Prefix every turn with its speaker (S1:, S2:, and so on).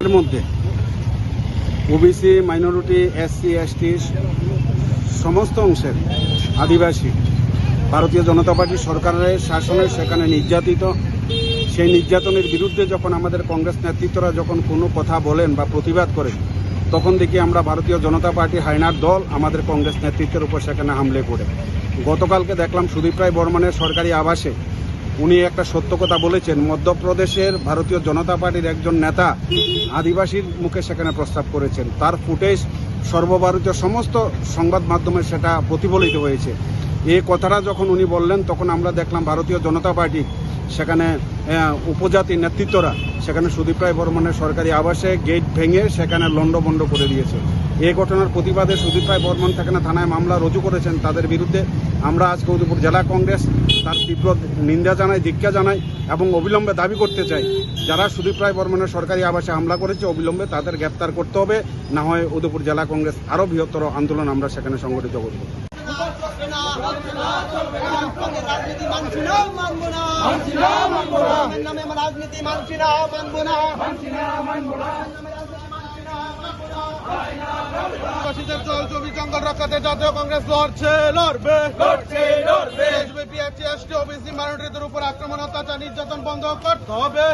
S1: এর মধ্যে OBC minority SC ST সমস্ত অংশের আদিবাসী ভারতীয় জনতা পার্টি সরকারের শাসনে সেখানে নির্যাতিত। সেই নির্যাতনের বিরুদ্ধে যখন আমাদের কংগ্রেস নেতৃত্বরা যখন কোনো কথা বলেন বা প্রতিবাদ করেন তখন দেখি আমরা ভারতীয় জনতা পার্টি হায়নার দল, আমাদের কংগ্রেস নেতৃত্বের উপর সেখানে হামলে করে গতকালকে দেখলাম সুদীপ রায় বর্মনের সরকারি আবাসে। উনি একটা সত্য কথা বলেছেন, মধ্যপ্রদেশের ভারতীয় জনতা পার্টির একজন নেতা আদিবাসীর মুখে সেখানে প্রস্তাব করেছেন। তার ফুটেজ সর্বভারতীয় সমস্ত সংবাদ মাধ্যমে সেটা প্রতিফলিত হয়েছে। এই কথাটা যখন উনি বললেন, তখন আমরা দেখলাম ভারতীয় জনতা পার্টি, সেখানে উপজাতি নেতৃত্বরা, সেখানে সুদীপ রায় বর্মনের সরকারি আবাসে গেট ভেঙে সেখানে লণ্ডভণ্ড করে দিয়েছে। এই ঘটনার প্রতিবাদে সুদীপ রায় বর্মন সেখানে থানায় মামলা রুজু করেছেন। তাদের বিরুদ্ধে আমরা আজকে উদয়পুর জেলা কংগ্রেস তার তীব্র নিন্দা জানাই, দীক্ষা জানাই এবং অবিলম্বে দাবি করতে চাই, যারা সুদীপ রায় বর্মনের সরকারি আবাসে হামলা করেছে, অবিলম্বে তাদের গ্রেপ্তার করতে হবে। না হয় উদয়পুর জেলা কংগ্রেস আরও বৃহত্তর আন্দোলন আমরা সেখানে সংগঠিত করব।
S2: রাজনীতি মানছি না মানবো না মানছি না মানবো না নামে আমরা রাজনীতি মানছি না মানবো না মানছি না মানবো না
S3: আদিবাসীদের জল জমি জঙ্গল রক্ষাতে জাতীয় কংগ্রেস লড়ছে লড়বে। লড়ছে লড়বে। এসবি পিএসটি এসটি ওবিসি মাইনরিটিদের উপর আক্রমণ অত্যাচার নির্যাতন বন্ধ করতে হবে।